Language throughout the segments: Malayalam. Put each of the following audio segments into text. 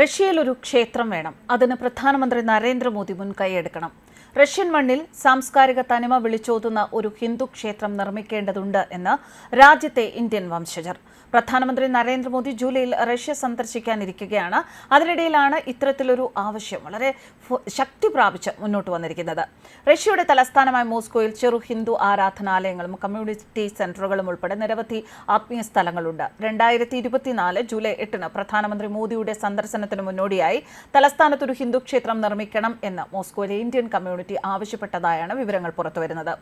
റഷ്യയിൽ ഒരു ക്ഷേത്രം വേണം. അതിന് പ്രധാനമന്ത്രി നരേന്ദ്രമോദി മുൻകൈയെടുക്കണം റഷ്യൻ മണ്ണിൽ സാംസ്കാരിക തനിമ വിളിച്ചോതുന്ന ഒരു ഹിന്ദു ക്ഷേത്രം നിർമ്മിക്കേണ്ടതുണ്ട് എന്ന് രാജ്യത്തെ ഇന്ത്യൻ വംശജർ. പ്രധാനമന്ത്രി നരേന്ദ്രമോദി ജൂലൈയിൽ റഷ്യ സന്ദർശിക്കാനിരിക്കുകയാണ്. അതിനിടയിലാണ് ഇത്തരത്തിലൊരു ആവശ്യം വളരെ ശക്തി പ്രാപിച്ച് മുന്നോട്ട് വന്നിരിക്കുന്നത്. റഷ്യയുടെ തലസ്ഥാനമായ മോസ്കോയിൽ ചെറു ഹിന്ദു ആരാധനാലയങ്ങളും കമ്മ്യൂണിറ്റി സെന്ററുകളും ഉൾപ്പെടെ നിരവധി ആത്മീയ സ്ഥലങ്ങളുണ്ട്. രണ്ടായിരത്തി ഇരുപത്തിനാല് ജൂലൈ എട്ടിന് പ്രധാനമന്ത്രി മോദിയുടെ സന്ദർശനത്തിന് മുന്നോടിയായി തലസ്ഥാനത്തൊരു ഹിന്ദു ക്ഷേത്രം നിർമ്മിക്കണം എന്ന് മോസ്കോയിലെ ഇന്ത്യൻ കമ്മ്യൂണിറ്റി ആവശ്യപ്പെട്ടതായാണ് വിവരങ്ങൾ പുറത്തുവരുന്നത്.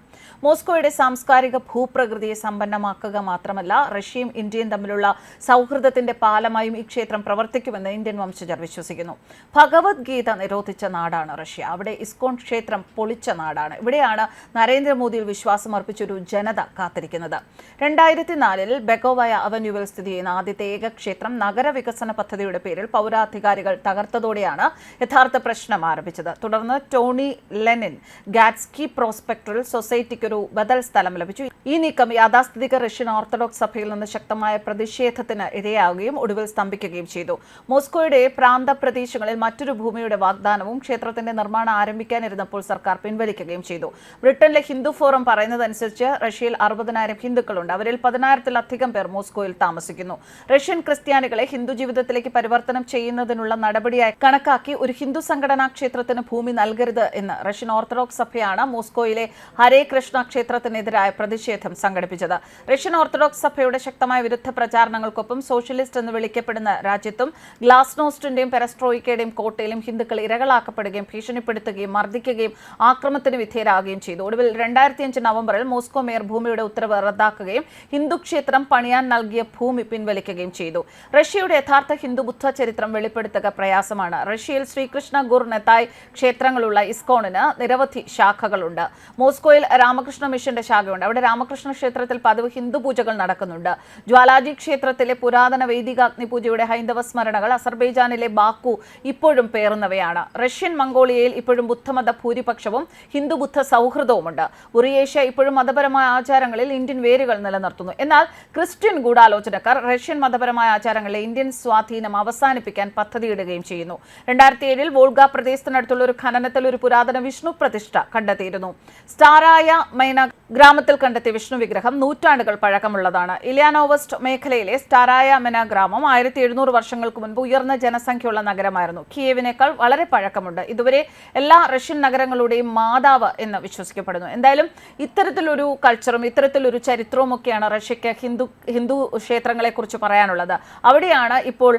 മോസ്കോയുടെ സാംസ്കാരിക ഭൂപ്രകൃതിയെ സമ്പന്നമാക്കുക മാത്രമല്ല റഷ്യയും ഇന്ത്യയും തമ്മിലുള്ള സൗഹൃദത്തിന്റെ പാലമായും ഈ ക്ഷേത്രം പ്രവർത്തിക്കുമെന്ന് ഇന്ത്യൻ വംശജർ വിശ്വസിക്കുന്നു. ഭഗവത്ഗീത നിരോധിച്ച നാടാണ് റഷ്യ. അവിടെ ഇസ്കോൺ ക്ഷേത്രം പൊളിച്ച നാടാണ്. ഇവിടെയാണ് നരേന്ദ്രമോദിയിൽ വിശ്വാസം അർപ്പിച്ചൊരു ജനത കാത്തിരിക്കുന്നത്. രണ്ടായിരത്തി നാലിൽ ബെഗോവായ അവന്യൂവിൽ സ്ഥിതി ചെയ്യുന്ന ആദ്യത്തെ ഏക ക്ഷേത്രം നഗരവികസന പദ്ധതിയുടെ പേരിൽ പൗരാധികാരികൾ തകർത്തതോടെയാണ് യഥാർത്ഥ പ്രശ്നം ആരംഭിച്ചത്. തുടർന്ന് ടോണി ലെനിൻ ഗാറ്റ്സ്കി പ്രോസ്പെക്ടറിൽ സൊസൈറ്റിക്ക് ഒരു ബദൽ സ്ഥലം ലഭിച്ചു. ഈ നീക്കം യാഥാസ്ഥിതിക റഷ്യൻ ഓർത്തഡോക്സ് സഭയിൽ നിന്ന് ശക്തമായ പ്രതിഷേധത്തിന് ഇരയാവുകയും ഒടുവിൽ സ്തംഭിക്കുകയും ചെയ്തു. മോസ്കോയുടെ പ്രാന്ത പ്രദേശങ്ങളിൽ മറ്റൊരു ഭൂമിയുടെ വാഗ്ദാനവും ക്ഷേത്രത്തിന്റെ നിർമ്മാണം ആരംഭിക്കാനിരുന്നപ്പോൾ സർക്കാർ പിൻവലിക്കുകയും ചെയ്തു. ബ്രിട്ടനിലെ ഹിന്ദു ഫോറം പറയുന്നതനുസരിച്ച് റഷ്യയിൽ അറുപതിനായിരം ഹിന്ദുക്കളുണ്ട്. അവരിൽ പതിനായിരത്തിലധികം പേർ മോസ്കോയിൽ താമസിക്കുന്നു. റഷ്യൻ ക്രിസ്ത്യാനികളെ ഹിന്ദു ജീവിതത്തിലേക്ക് പരിവർത്തനം ചെയ്യുന്നതിനുള്ള നടപടിയായി കണക്കാക്കി ഒരു ഹിന്ദു സംഘടനാ ക്ഷേത്രത്തിന് ഭൂമി നൽകരുത് എന്ന് റഷ്യൻ ഓർത്തഡോക്സ് സഭയാണ് മോസ്കോയിലെ ഹരേ കൃഷ്ണ ക്ഷേത്രത്തിനെതിരായ പ്രതിഷേധം സംഘടിപ്പിച്ചത്. റഷ്യൻ ഓർത്തഡോക്സ് സഭയുടെ ശക്തമായ വിരുദ്ധ പ്രചാരണങ്ങൾക്കൊപ്പം സോഷ്യലിസ്റ്റ് എന്ന് വിളിക്കപ്പെടുന്ന രാജ്യത്തും ഗ്ലാസ്നോസ്റ്റിന്റെയും പെരസ്ട്രോയിക്കയുടെയും കോട്ടയിലും ഹിന്ദുക്കൾ ഇരകളാക്കപ്പെടുകയും ഭീഷണിപ്പെടുത്തുകയും മർദ്ദിക്കുകയും ആക്രമണത്തിന് വിധേയരാകുകയും ചെയ്തു. ഒടുവിൽ രണ്ടായിരത്തിയഞ്ച് നവംബറിൽ മോസ്കോ മേയർ ഭൂമിയുടെ ഉത്തരവ് റദ്ദാക്കുകയും ഹിന്ദു ക്ഷേത്രം പണിയാൻ നൽകിയ ഭൂമി പിൻവലിക്കുകയും ചെയ്തു. റഷ്യയുടെ യഥാർത്ഥ ഹിന്ദു ബുദ്ധ ചരിത്രം വെളിപ്പെടുത്തുക പ്രയാസമാണ്. റഷ്യയിൽ ശ്രീകൃഷ്ണ ഗുർ നെത്തായ് ക്ഷേത്രങ്ങളുള്ള ഇസ്കോണിന് നിരവധി ശാഖകളുണ്ട്. മോസ്കോയിൽ രാമകൃഷ്ണ മിഷന്റെ ശാഖയുണ്ട്. അവിടെ രാമകൃഷ്ണ ക്ഷേത്രത്തിൽ പതിവ് ഹിന്ദു പൂജകൾ നടക്കുന്നുണ്ട്. ജ്വാലാജി ക്ഷേത്രത്തിലെ പുരാതന വൈദികാഗ്നി പൂജയുടെ ഹൈന്ദവ സ്മരണകൾ അസർബൈജാനിലെ ബാക്കു ഇപ്പോഴും പേറുന്നവയാണ്. റഷ്യൻ മംഗോളിയയിൽ ഇപ്പോഴും ബുദ്ധമത ഭൂരിപക്ഷവും ഹിന്ദു ബുദ്ധ സൗഹൃദവുമുണ്ട്. ഉറിയേഷ്യ ഇപ്പോഴും മതപരമായ ആചാരങ്ങളിൽ ഇന്ത്യൻ വേരുകൾ നിലനിർത്തുന്നു. എന്നാൽ ക്രിസ്ത്യൻ ഗൂഢാലോചനക്കാർ റഷ്യൻ മതപരമായ ആചാരങ്ങളിലെ ഇന്ത്യൻ സ്വാധീനം അവസാനിപ്പിക്കാൻ പദ്ധതിയിടുകയും ചെയ്യുന്നു. രണ്ടായിരത്തി ഏഴിൽ വോൾഗ പ്രദേശത്തിനടുത്തുള്ള ഒരു ഖനനത്തിൽ ഒരു പുരാതന വിഷ്ണു പ്രതിഷ്ഠ കണ്ടെത്തിയിരുന്നു. സ്റ്റാറായ മൈന ഗ്രാമത്തിൽ കണ്ടെത്തിയ വിഷ്ണു വിഗ്രഹം നൂറ്റാണ്ടുകൾ പഴക്കമുള്ളതാണ്. ഇലിയാനോവസ്റ്റ് മേഖലയിലെ സ്റ്റാറായ മെന ഗ്രാമം ആയിരത്തി എഴുന്നൂറ് വർഷങ്ങൾക്ക് മുൻപ് ഉയർന്ന ജനസംഖ്യയുള്ള നഗരമായിരുന്നു. കിയേവിനേക്കാൾ വളരെ പഴക്കമുണ്ട്. ഇതുവരെ എല്ലാ റഷ്യൻ നഗരങ്ങളുടെയും മാതാവ് എന്ന് വിശ്വസിക്കപ്പെടുന്നു. എന്തായാലും ഇത്തരത്തിലൊരു കൾച്ചറും ഇത്തരത്തിലൊരു ചരിത്രവും ഒക്കെയാണ് റഷ്യക്ക് ഹിന്ദു ഹിന്ദു ക്ഷേത്രങ്ങളെക്കുറിച്ച് പറയാനുള്ളത്. അവിടെയാണ് ഇപ്പോൾ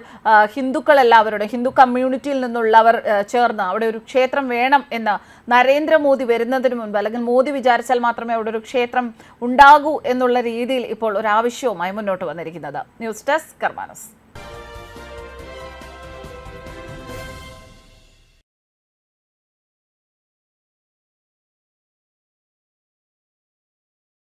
ഹിന്ദുക്കൾ എല്ലാവരുടെ ഹിന്ദു കമ്മ്യൂണിറ്റിയിൽ നിന്നുള്ളവർ ചേർന്ന് അവിടെ ഒരു ക്ഷേത്രം വേണം എന്ന് നരേന്ദ്രമോദി വരുന്നതിന് മുൻപ് അല്ലെങ്കിൽ മോദി വിചാരിച്ചാൽ മാത്രമേ അവിടെ ഒരു ക്ഷേത്രം ഉണ്ടാകൂ എന്നുള്ള രീതിയിൽ ഇപ്പോൾ ഒരു ആവശ്യവുമായി മുന്നോട്ട് വന്നിരിക്കുന്നത്. News desk കർമാനസ്.